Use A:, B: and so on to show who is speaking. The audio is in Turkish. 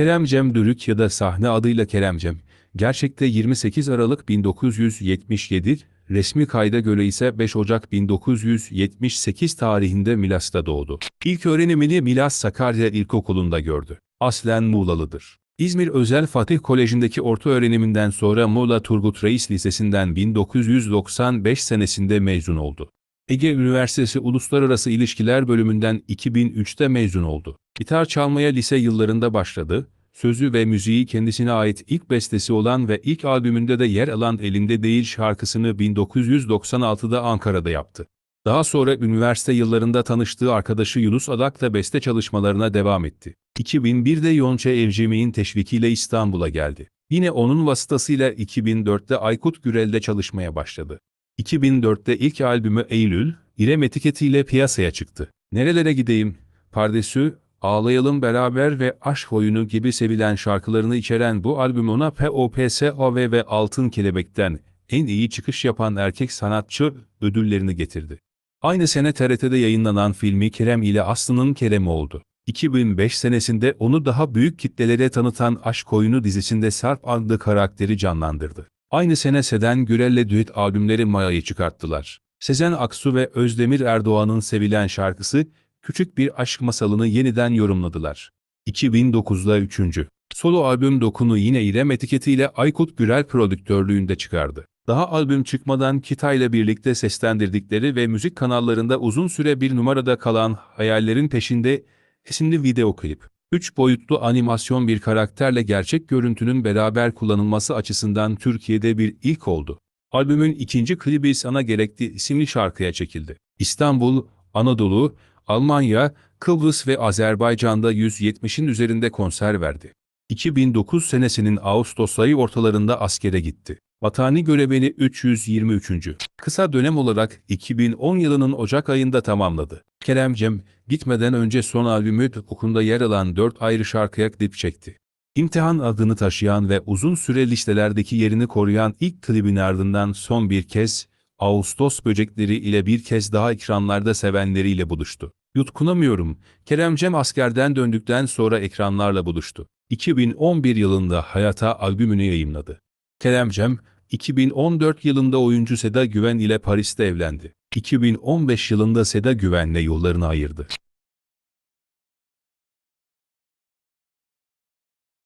A: Kerem Cem Dürük ya da sahne adıyla Kerem Cem, gerçekte 28 Aralık 1977, resmi kayda göre ise 5 Ocak 1978 tarihinde Milas'ta doğdu. İlk öğrenimini Milas Sakarya İlkokulu'nda gördü. Aslen Muğlalıdır. İzmir Özel Fatih Koleji'ndeki orta öğreniminden sonra Muğla Turgut Reis Lisesi'nden 1995 senesinde mezun oldu. Ege Üniversitesi Uluslararası İlişkiler bölümünden 2003'te mezun oldu. Gitar çalmaya lise yıllarında başladı. Sözü ve müziği kendisine ait ilk bestesi olan ve ilk albümünde de yer alan Elinde Değil şarkısını 1996'da Ankara'da yaptı. Daha sonra üniversite yıllarında tanıştığı arkadaşı Yunus Adak'la beste çalışmalarına devam etti. 2001'de Yonca Evcimik'in teşvikiyle İstanbul'a geldi. Yine onun vasıtasıyla 2004'te Aykut Gürel'de çalışmaya başladı. 2004'te ilk albümü Eylül, İrem etiketiyle piyasaya çıktı. Nerelere gideyim? Pardesü, Ağlayalım Beraber ve Aşk Oyunu gibi sevilen şarkılarını içeren bu albüm ona POPSOV ve Altın Kelebek'ten en iyi çıkış yapan erkek sanatçı ödüllerini getirdi. Aynı sene TRT'de yayınlanan filmi Kerem ile Aslı'nın Kerem'i oldu. 2005 senesinde onu daha büyük kitlelere tanıtan Aşk Oyunu dizisinde Sarp adlı karakteri canlandırdı. Aynı sene Seden Gürel'le düet albümleri Maya'yı çıkarttılar. Sezen Aksu ve Özdemir Erdoğan'ın sevilen şarkısı Küçük Bir Aşk Masalını yeniden yorumladılar. 2009'da 3. Solo albüm Dokunu yine İrem etiketiyle Aykut Gürel prodüktörlüğünde çıkardı. Daha albüm çıkmadan Kita ile birlikte seslendirdikleri ve müzik kanallarında uzun süre bir numarada kalan Hayallerin Peşinde isimli video klip. Üç boyutlu animasyon bir karakterle gerçek görüntünün beraber kullanılması açısından Türkiye'de bir ilk oldu. Albümün ikinci klibi Sana Gerekti isimli şarkıya çekildi. İstanbul, Anadolu, Almanya, Kıbrıs ve Azerbaycan'da 170'in üzerinde konser verdi. 2009 senesinin Ağustos ayı ortalarında askere gitti. Vatani görevini 323. Kısa dönem olarak 2010 yılının Ocak ayında tamamladı. Kerem Cem, gitmeden önce son albümü okunda yer alan 4 ayrı şarkıya klip çekti. İmtihan adını taşıyan ve uzun süre listelerdeki yerini koruyan ilk klibin ardından son bir kez, Ağustos böcekleri ile bir kez daha ekranlarda sevenleriyle buluştu. Yutkunamıyorum, Kerem Cem askerden döndükten sonra ekranlarla buluştu. 2011 yılında Hayata albümünü yayımladı. Kerem Cem, 2014 yılında oyuncu Seda Güven ile Paris'te evlendi. 2015 yılında Seda Güven'le yollarını ayırdı.